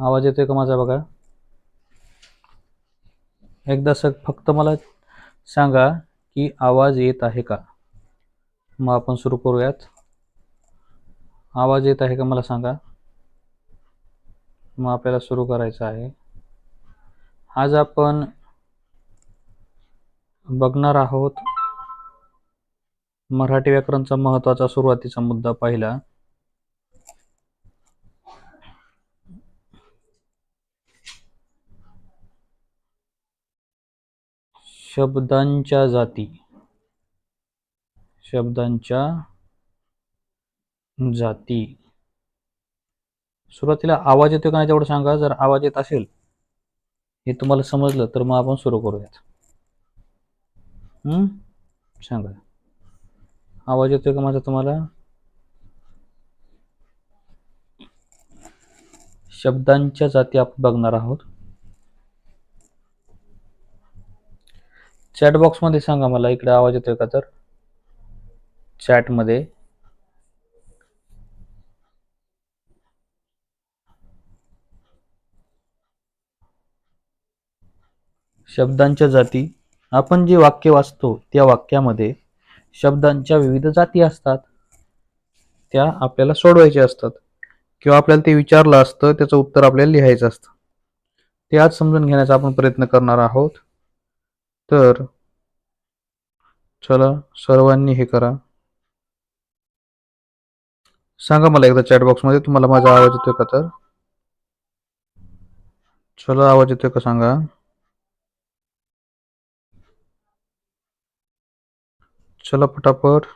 आवाज येतोय का माझा बघा? एकदा स फक्त मला सांगा की आवाज येत आहे का? मग आपण सुरू करूयात. आवाज येत आहे का मला सांगा? मग आपल्याला सुरू करायचं आहे. आज आपण बघणार आहोत मराठी व्याकरणचा महत्त्वाचा सुरुवातीचा मुद्दा पहिला. शब्दांच्या जाती. शब्दांच्या जाती. सुरुवातीला आवाज येतो का नाही तेवढं सांगा जर आवाज येत असेल हे तुम्हाला समजलं तर मग आपण सुरू करूयात. हम्म? सांगा. आवाज येतोय का माझा तुम्हाला? शब्दांच्या जाती आपण बघणार आहोत. चॅट बॉक्समध्ये सांगा मला इकडे आवाज येतोय का तर? चॅटमध्ये शब्दांच्या जाती. आपण जे वाक्य वाचतो त्या वाक्यामध्ये शब्दांच्या विविध जाती असतात. त्या आपल्याला सोडवायच्या असतात. किंवा आपल्याला ते विचारलं असतं त्याचं उत्तर आपल्याला लिहायचं असतं. ते आज समजून घेण्याचा आपण प्रयत्न करणार आहोत. तर चला सर्वांनी हे करा. सांगा मला एकदा चॅट बॉक्समध्ये तुम्हाला माझा आवाज येतोय का तर? चला आवाज येतोय का सांगा? चला पटापट.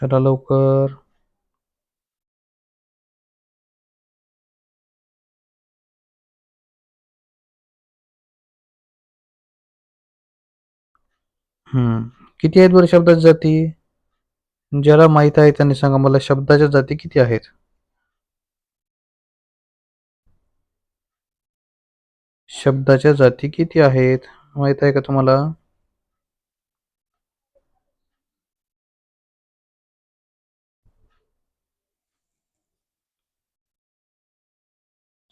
चला लवकर. हम्म. किती आहेत बरं शब्दाच्या जाती? ज्याला माहीत आहे त्यांनी सांगा मला शब्दाच्या जाती किती आहेत? शब्दाच्या जाती किती आहेत? माहीत आहे का तुम्हाला?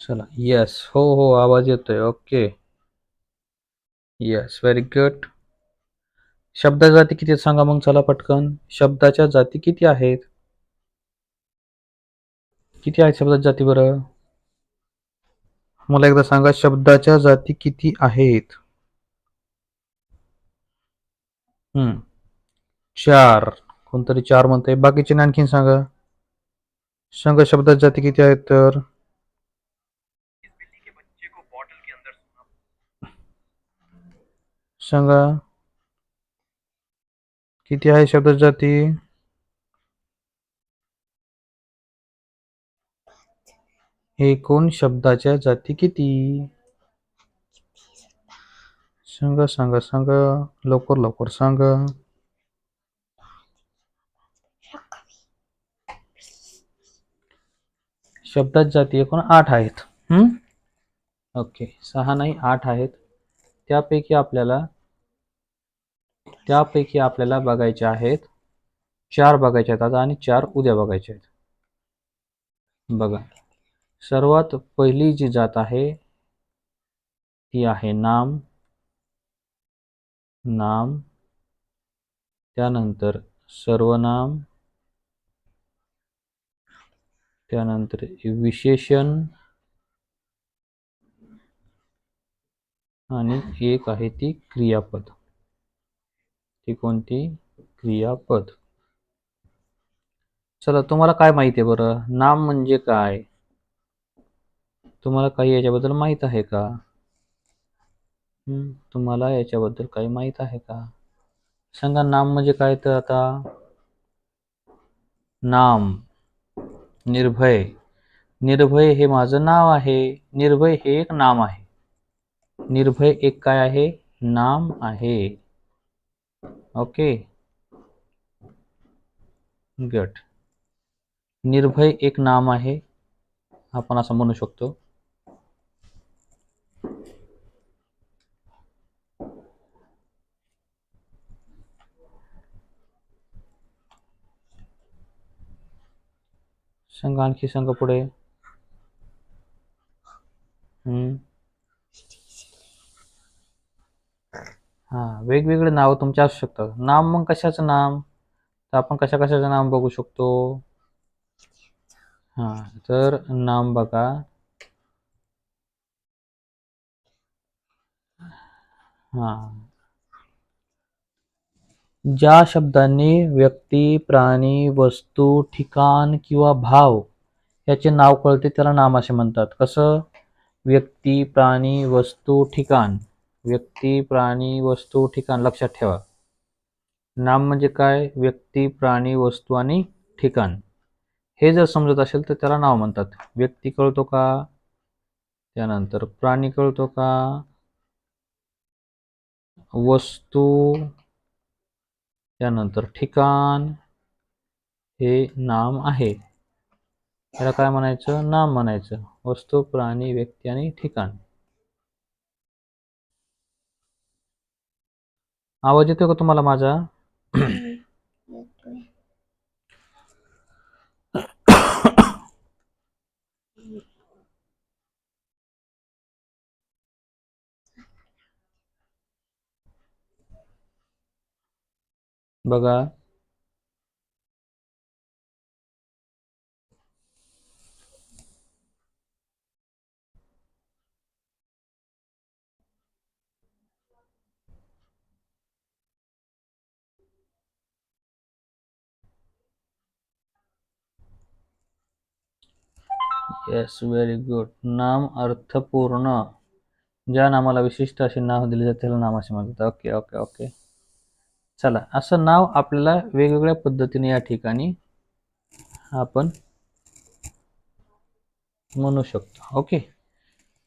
चला. येस हो हो आवाज येतोय. ओके येस व्हेरी गुड शब्दाच्या जाती किती आहेत सांगा मग. चला पटकन. शब्दाच्या जाती किती आहेत? किती आहेत शब्दाच्या जाती बरं? मला एकदा सांगा शब्दाच्या जाती किती आहेत? हम्म. चार. कोणतरी चार म्हणते बाकीचे आणखीन सांगा. सांगा शब्दाच्या जाती किती आहेत तर? सांगा. किती आहे शब्द जाती? एकूण शब्दाच्या जाती किती? सांगा सांगा सांगा. लवकर लवकर सांगा. शब्दाच्या जाती एकूण आठ आहेत. हम्म ओके. सहा नाही आठ आहेत. त्यापैकी आपल्याला त्यापैकी आपल्याला बघायचे आहेत चार बघायचे आहेत आता आणि चार उद्या बघायचे आहेत. बघा. सर्वात पहिली जी जात आहे ती आहे नाम. नाम. त्यानंतर सर्वनाम. त्यानंतर विशेषण. आणि एक आहे ती क्रियापद. ती कोणती? क्रियापद. चला तुम्हाला काय माहिती आहे बरं? नाम म्हणजे काय? तुम्हाला काही याच्याबद्दल माहीत आहे का? तुम्हाला याच्याबद्दल काही माहीत आहे का? सांगा नाम म्हणजे काय तर आता? नाम. निर्भय. निर्भय हे माझं नाव आहे. निर्भय हे एक नाम आहे. निर्भय एक काय आहे? नाम आहे. ओके. गट निर्भय एक नाम आहे आपण असं म्हणू शकतो. संघ आणखी संघ पुढे. हम्म. हा वेगवेगळे नाव तुमचे असू शकतात. नाम मग कशाचं नाम? तर आपण कशा कशाचं नाम बघू शकतो? हा तर नाम बघा. हा. ज्या शब्दांनी व्यक्ती प्राणी वस्तू ठिकाण किंवा भाव याचे नाव कळते त्याला नाम असे म्हणतात. कसं? व्यक्ती प्राणी वस्तू ठिकाण. व्यक्ती प्राणी वस्तू ठिकाण लक्षात ठेवा. नाम म्हणजे काय? व्यक्ती प्राणी वस्तू आणि ठिकाण. हे जर समजत असेल तर त्याला नाव म्हणतात. व्यक्ती कळतो का? त्यानंतर प्राणी कळतो का? वस्तू त्यानंतर ठिकाण. हे नाम आहे. त्याला काय म्हणायचं? नाम म्हणायचं. वस्तू प्राणी व्यक्ती आणि ठिकाण. आवाज येतोय का तुम्हाला माझा? बघा. येस व्हेरी गुड नाम अर्थपूर्ण. ज्या नामाला विशिष्ट असे नाव दिले जाते त्याला नाम असे म्हणतात. ओके ओके ओके चला असं नाव आपल्याला वेगवेगळ्या पद्धतीने या ठिकाणी आपण म्हणू शकतो. ओके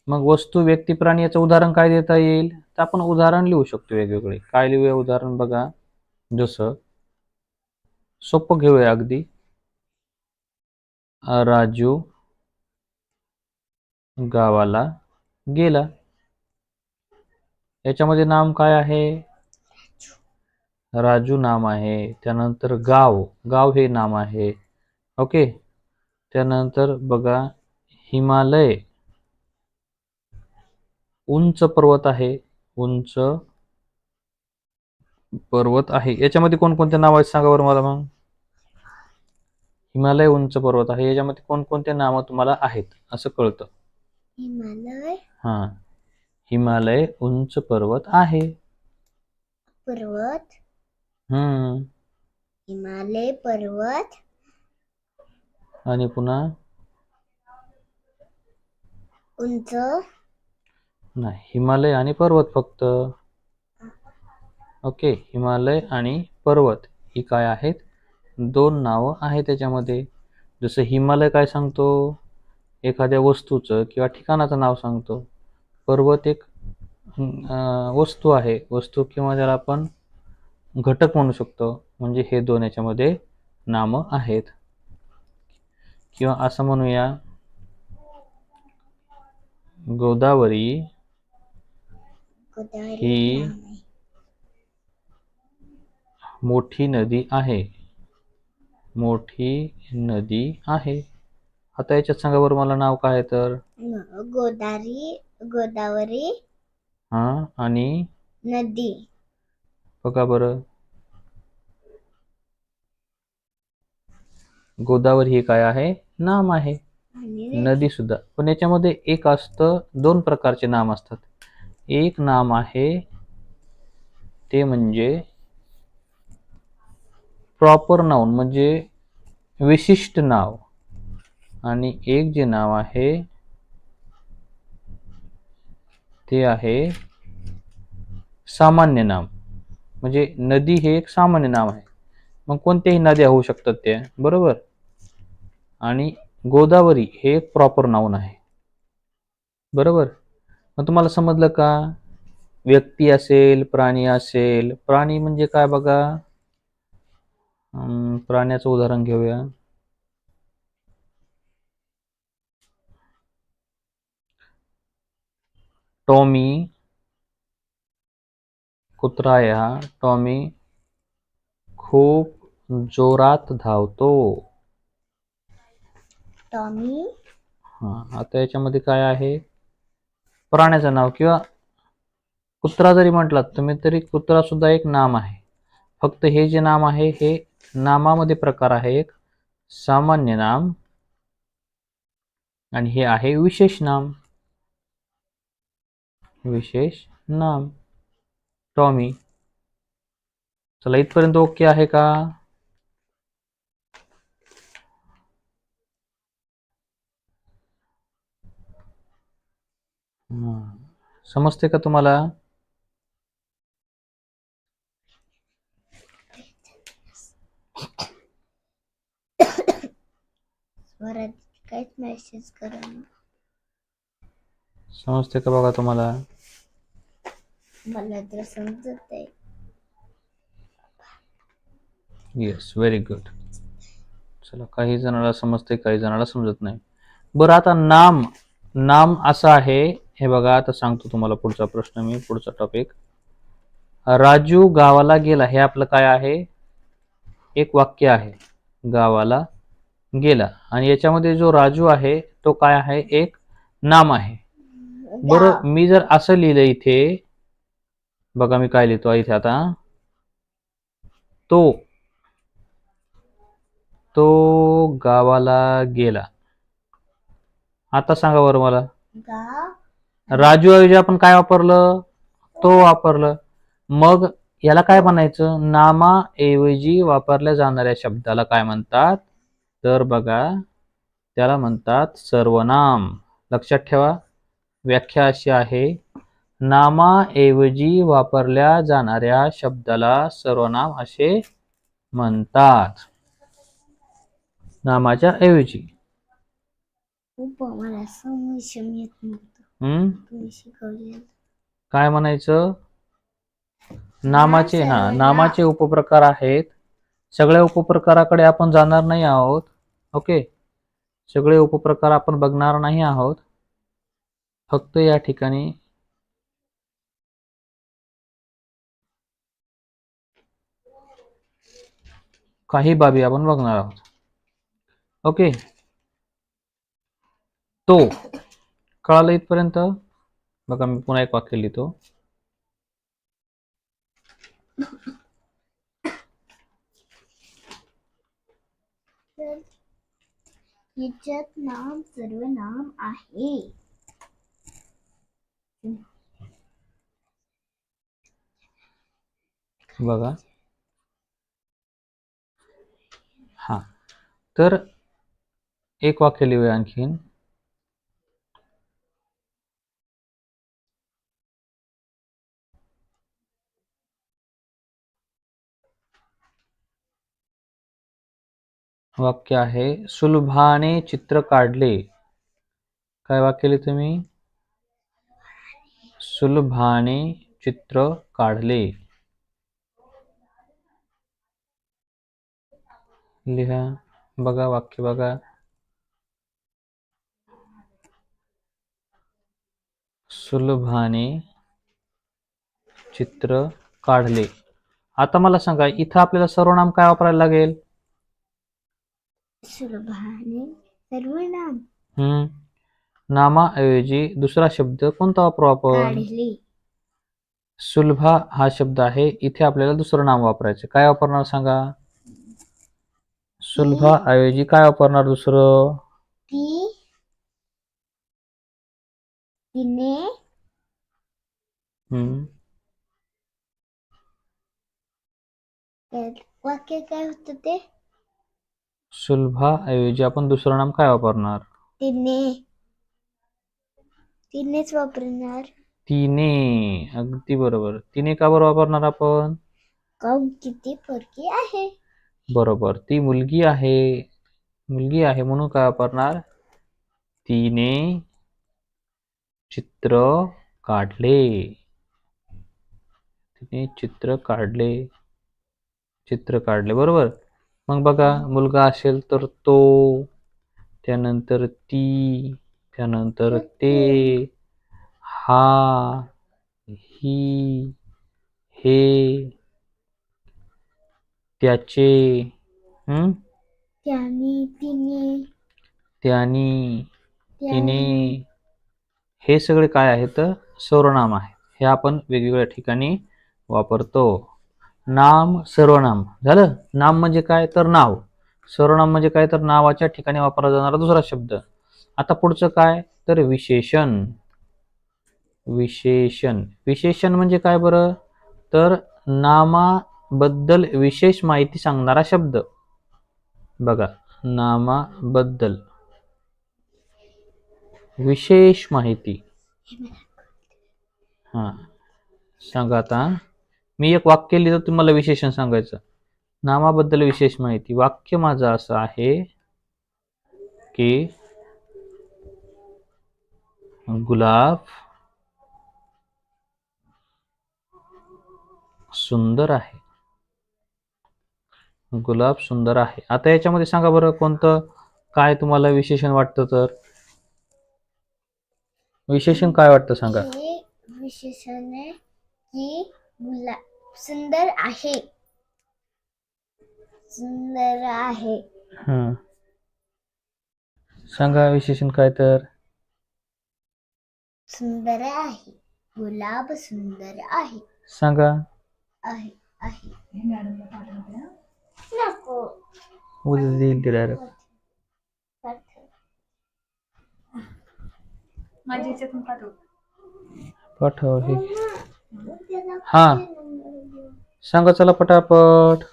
मग वस्तू व्यक्ती प्राणी याचं उदाहरण काय देता येईल? तर आपण उदाहरण लिहू शकतो वेगवेगळे. काय लिहूया उदाहरण? बघा जसं सोपं घेऊया अगदी. राजू गावाला गेला. याच्यामध्ये नाम काय आहे? राजू नाम आहे. त्यानंतर गाव. गाव हे नाम आहे. ओके? त्यानंतर बघा हिमालय. उंच पर्वत आहे. उंच पर्वत आहे. याच्यामध्ये कोणकोणते नाव आहेत सांगा बरं मला मग. हिमालय उंच पर्वत आहे. याच्यामध्ये कोणकोणते नावं तुम्हाला आहेत? असं कळतं. हिमालय हा. हिमालय उंच पर्वत आहे. पर्वत? हम्म. हिमालय पर्वत? आणि पुन्हा? उंच? नाही हिमालय आणि पर्वत फक्त. ओके हिमालय आणि पर्वत ही काय आहेत? दोन नावं आहेत त्याच्यामध्ये. जसं हिमालय काय सांगतो? एखाद्या वस्तूचं किंवा ठिकाणाचं नाव सांगतो. पर्वत एक वस्तू आहे. वस्तू किंवा त्याला आपण घटक म्हणू शकतो. म्हणजे हे दोन याच्यामध्ये नामं आहेत. किंवा असं म्हणूया गोदावरी ही. मोठी नदी आहे. मोठी नदी आहे. आता याच्यात सांगा बरं मला नाव काय आहे तर? न- गोदावरी गोदावरी. हा आणि? नदी. बघा बरं. गोदावरी ही काय आहे? नाम आहे. आणि नदी सुद्धा. पण याच्यामध्ये एक असतं दोन प्रकारचे नाम असतात. एक नाम आहे ते म्हणजे प्रॉपर नाउन म्हणजे विशिष्ट नाव. आणि एक जे नाव आहे ते आहे सामान्य नाम. म्हणजे नदी हे एक सामान्य नाव आहे. मग कोणत्याही नद्या होऊ शकतात त्या बरोबर? आणि गोदावरी हे एक प्रॉपर नाऊन आहे. बरोबर? मग तुम्हाला समजलं का? व्यक्ती असेल प्राणी असेल. प्राणी म्हणजे काय बघा? प्राण्याचं उदाहरण घेऊया. टॉमी कुत्रा हा टॉमी खूप जोरात धावतो. टॉमी? हा आता याच्यामध्ये काय आहे? प्राण्याचं नाव किंवा कुत्रा जरी म्हटलात तुम्ही तरी कुत्रा सुद्धा एक नाम आहे. फक्त हे जे नाम आहे हे नामामध्ये प्रकार आहे. एक सामान्य नाम. आणि हे आहे विशेष नाम. विशेष नाम. टॉमी चला इथपर्यंत ओके आहे का? समजते का तुम्हाला? काहीच मेसेज करा समजते का बघा तुम्हाला? मला तर समजत आहे येस व्हेरी गुड चला काही जणाला समजते काही जणाला समजत नाही. बरं आता नाम नाम असं आहे. हे बघा आता सांगतो तुम्हाला पुढचा प्रश्न मी पुढचा टॉपिक राजू गावाला गेला हे आपलं काय आहे? एक वाक्य आहे. गावाला गेला. आणि याच्यामध्ये जो राजू आहे तो काय आहे? एक नाम आहे. बरं मी जर असं लिहिलं इथे बघा मी काय लिहितो इथे आता. तो तो गावाला गेला. आता सांगा बरं मला. राजू ऐवजी आपण काय वापरलं? तो वापरलं. मग याला काय म्हणायचं? नामाऐवजी वापरल्या जाणाऱ्या शब्दाला काय म्हणतात? तर बघा त्याला म्हणतात सर्वनाम. लक्षात ठेवा. व्याख्या अशी आहे नामाऐवजी वापरल्या जाणाऱ्या शब्दाला सर्वनाम असे म्हणतात. नामाच्या ऐवजी. काय म्हणायचं? नामाचे हा. नामाचे उपप्रकार आहेत. सगळ्या उपप्रकाराकडे आपण जाणार नाही आहोत. ओके? सगळे उपप्रकार आपण बघणार नाही आहोत. फक्त या ठिकाणी काही बाबी आपण बघणार आहोत. ओके? तो कळालं इथपर्यंत? बघा मी पुन्हा एक वाक्य लिहितो. नाम सर्व नाम आहे. बघा. हा. तर एक वाक्य लिहूया वाक्य आहे, सुलभाने चित्र काढले. काय वाक्य लिहिलं तुम्ही? सुलभाने चित्र काढले. लिहा बघा वाक्य बघा. सुलभाने चित्र काढले. आता मला सांगा इथं आपल्याला सर्वनाम काय वापरायला लागेल? सुलभाने सर्वनाम. हम्म. नामाऐवजी दुसरा शब्द कोणता वापरू आपण? काढले. सुलभा हा शब्द आहे. इथे आपल्याला दुसरं नाम वापरायचं काय वापरणार सांगा? सुलभा ऐवजी काय वापरणार दुसरं? ती. तिने. हम्म. वाक्य काय होतं ते? सुलभा ऐवजी आपण दुसरं नाम काय वापरणार? तिने. तिनेच वापरणार. तिने. अगदी बरोबर. तिने का बरं वापरणार आपण? काऊन किती फरकी आहे? बरोबर. ती मुलगी आहे. मुलगी आहे म्हणून काय वापरणार? तिने चित्र काढले. तिने चित्र काढले. चित्र काढले. बरोबर? मग बघा मुलगा असेल तर तो त्यानंतर ती. त्यानंतर ते हा ही हे त्याचे हम्म त्याने तिने. त्यांनी तिने त्याने हे सगळे काय आहेत? सर्वनाम आहे हे आपण वेगवेगळ्या ठिकाणी वापरतो. नाम सर्वनाम. झालं? नाम म्हणजे काय? तर नाव. सर्वनाम म्हणजे काय? तर नावाच्या ठिकाणी वापरला जाणारा दुसरा शब्द. आता पुढचं काय? तर विशेषण. विशेषण. विशेषण म्हणजे काय बरं? तर नामाबद्दल विशेष माहिती सांगणारा शब्द. बघा नामाबद्दल. विशेष माहिती. हा. सांगा आता. मी एक वाक्य लिहिलं तुम्हाला विशेषण सांगायचं. नामाबद्दल विशेष माहिती. वाक्य माझं असं आहे की गुलाब सुंदर आहे. गुलाब सुंदर आहे. आता याच्यामध्ये सांगा बरं कोणतं काय तुम्हाला विशेषण वाटतं तर? विशेषण काय वाटतं सांगा? विशेषण गुलाब सुंदर आहे. सुंदर आहे. हं. सांगा विशेषण काय तर? सुंदर आहे. गुलाब सुंदर आहे. सांगा. आहे आहे. नको. उद्या देईल ते डायरेक्ट माझ्या पाठव. पाठव हे. हा. सांगा चला पटापट.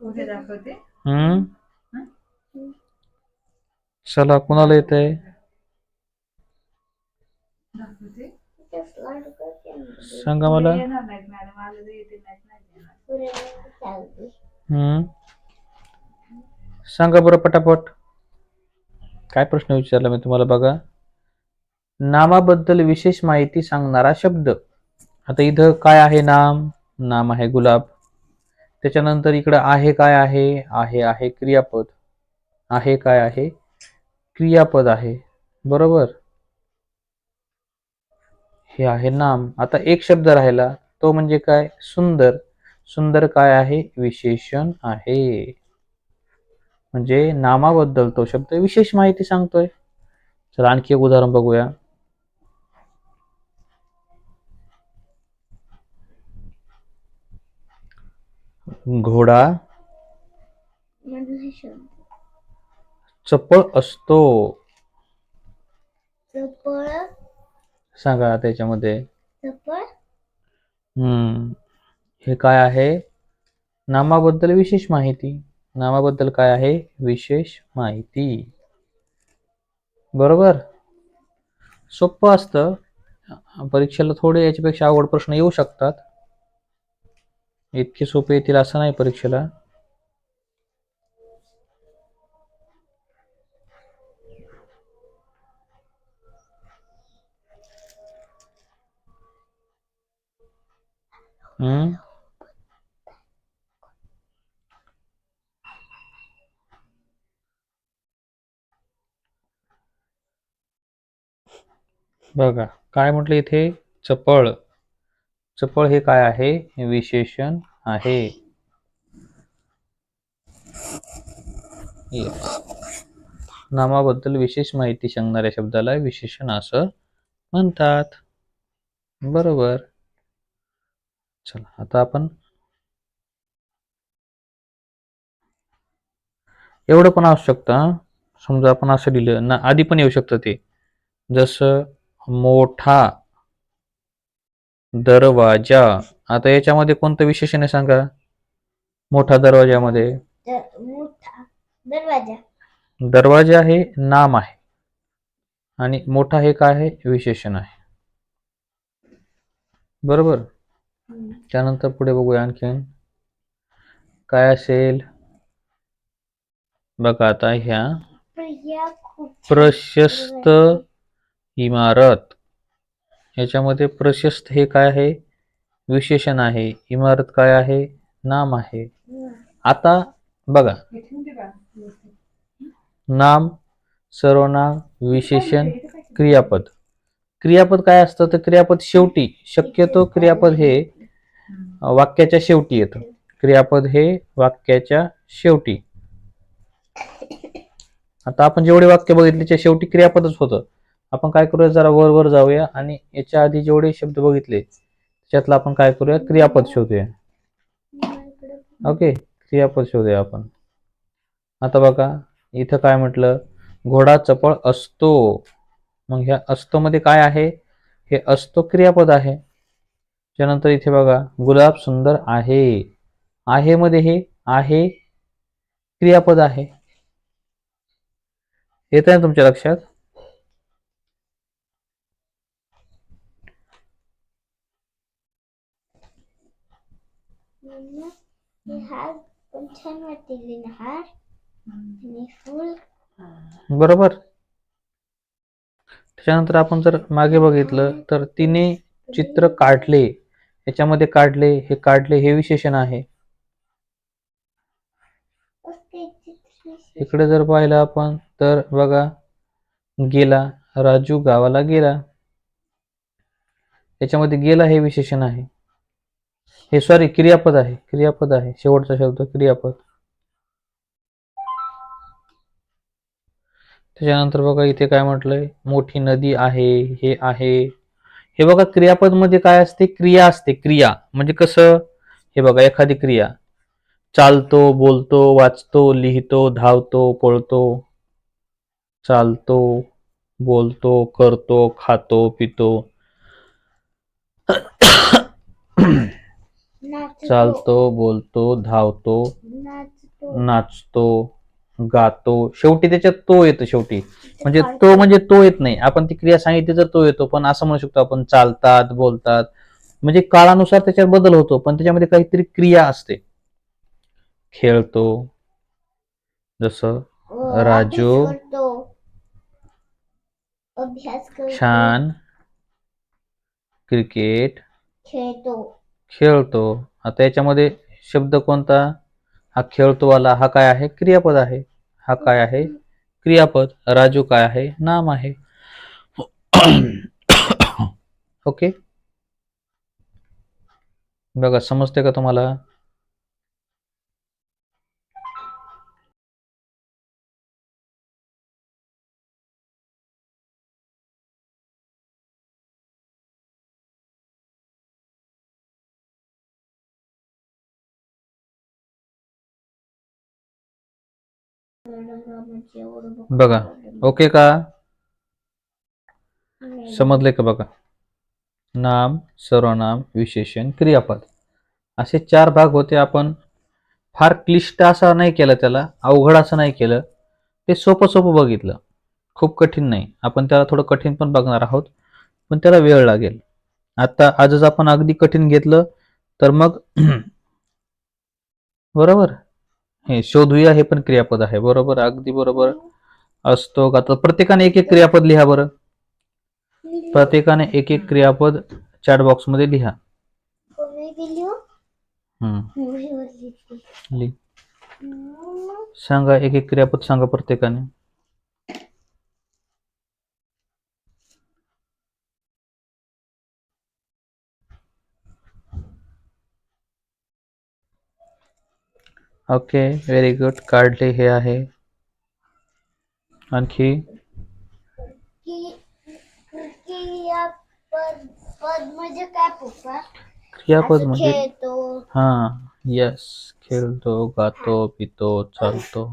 उद्या दाखवते. हम्म. चला कुणाला येत आहे दाखवते. सांगा मला. येणार नाहीत मॅडम आलं तर येते नाहीत नाही येणार. हम्म. सांगा बरं पटापट. काय प्रश्न विचारला मी तुम्हाला बघा. नामाबद्दल विशेष माहिती सांगणारा शब्द. आता इथं काय आहे नाम? नाम आहे गुलाब. त्याच्यानंतर इकडं आहे काय आहे? आहे आहे क्रियापद. आहे काय आहे? क्रियापद आहे. बरोबर? हे आहे नाम. आता एक शब्द राहिला तो म्हणजे काय? सुंदर. सुंदर काय आहे? विशेषण आहे. म्हणजे नामाबद्दल तो शब्द विशेष माहिती सांगतोय. चला आणखी एक उदाहरण बघूया. घोडा. चपळ असतो. चपळ सांगा त्याच्यामध्ये. हम्म. हे काय आहे? नामाबद्दल विशेष माहिती. नामाबद्दल काय आहे? विशेष माहिती. बरोबर? सोपं असतं. परीक्षेला थोडे याच्यापेक्षा अवघड प्रश्न येऊ शकतात. इतके सोपे येतील असं नाही परीक्षेला. हम्म? बघा काय म्हटलं इथे? चपळ. चपळ हे काय आहे? विशेषण आहे. नामाबद्दल विशेष माहिती सांगणाऱ्या शब्दाला विशेषण असं म्हणतात. बरोबर. चला आता आपण एवढं पण असू शकतं. समजा आपण असं लिहिलं ना आधी पण येऊ शकतं ते. जसं मोठा दरवाजा. आता याच्यामध्ये कोणतं विशेषण आहे सांगा? मोठा दरवाजामध्ये दरवाजा. दरवाजा हे नाम आहे. आणि मोठा हे काय आहे? विशेषण आहे. बरोबर? त्यानंतर पुढे बघूया आणखीन. काय असेल? बघा आता ह्या. प्रशस्त इमारत. याच्यामध्ये प्रशस्त हे काय आहे? विशेषण आहे. इमारत काय आहे? नाम आहे. आता बघा. नाम सर्वनाम विशेषण क्रियापद. क्रियापद काय असतं? तर क्रियापद शेवटी. शक्यतो क्रियापद हे वाक्याच्या शेवटी येतं. क्रियापद हे वाक्याच्या शेवटी. आता आपण जेवढे वाक्य बघितले त्या शेवटी क्रियापदच होतं. आपण काय करूया जरा वर वर जाऊया आणि याच्या आधी जेवढे शब्द बघितले त्याच्यातला आपण काय करूया क्रियापद शोधूया. ओके क्रियापद शोधूया आपण. आता बघा इथं काय म्हटलं? घोडा चपळ असतो. मग ह्या असतो मध्ये काय आहे? हे असतो क्रियापद आहे. त्यानंतर इथे बघा गुलाब सुंदर आहे. आहे मध्ये हे आहे क्रियापद आहे. येत आहे तुमच्या लक्षात? बरोबर. त्याच्यानंतर आपण जर मागे बघितलं तर तिने चित्र काढले. याच्यामध्ये काढले हे काढले हे विशेषण आहे. इकडे जर पाहिलं आपण तर बघा गेला राजू गावाला गेला. याच्यामध्ये गेला हे विशेषण आहे. हे सॉरी क्रियापद आहे क्रियापद आहे. शेवटचा शब्द क्रियापद. त्याच्यानंतर बघा इथे काय म्हटलंय? मोठी नदी आहे हे आहे. हे बघा क्रियापदमध्ये काय असते? क्रिया असते. क्रिया म्हणजे कसं? हे बघा एखादी क्रिया. चालतो बोलतो वाचतो लिहितो धावतो पळतो. चालतो बोलतो करतो खातो पितो. चालतो बोलतो धावतो नाचतो. गातो शेवटी त्याच्यात तो येतो शेवटी. म्हणजे तो म्हणजे तो येत नाही. आपण ती क्रिया सांगितली तर तो येतो. पण असं म्हणू शकतो आपण चालतात बोलतात. म्हणजे काळानुसार त्याच्यात बदल होतो. पण त्याच्यामध्ये काहीतरी क्रिया असते. खेळतो. जसं अ, राजू. छान. क्रिकेट. खेळतो. खेळतो. आता याच्यामध्ये शब्द कोणता? हा खेळतो वाला हा काय आहे? क्रियापद आहे. हा काय आहे? क्रियापद राजू काय आहे? नाम आहे. ओके? बघा समजते का तुम्हाला? बघा ओके का? समजले का बघा? नाम सर्वनाम विशेषण क्रियापद. असे चार भाग होते आपण. फार क्लिष्ट असा नाही केलं त्याला अवघड असं नाही केलं. ते सोपं सोपं बघितलं. खूप कठीण नाही. आपण त्याला थोडं कठीण पण बघणार आहोत. पण त्याला वेळ लागेल. आता आजच आपण अगदी कठीण घेतलं तर मग बरोबर? हे शोधूया हे पण क्रियापद आहे बरोबर? अगदी बरोबर. असतो का? तर प्रत्येकाने एक एक क्रियापद लिहा बरं. प्रत्येकाने एक एक क्रियापद चॅट बॉक्स मध्ये लिहा. हम्म, सांगा एक एक क्रियापद सांगा प्रत्येकाने. ओके व्हेरी गुड काढले हे आहे. आणखी? क्रियापद म्हणजे? हा यस खेळतो गातो पितो चालतो.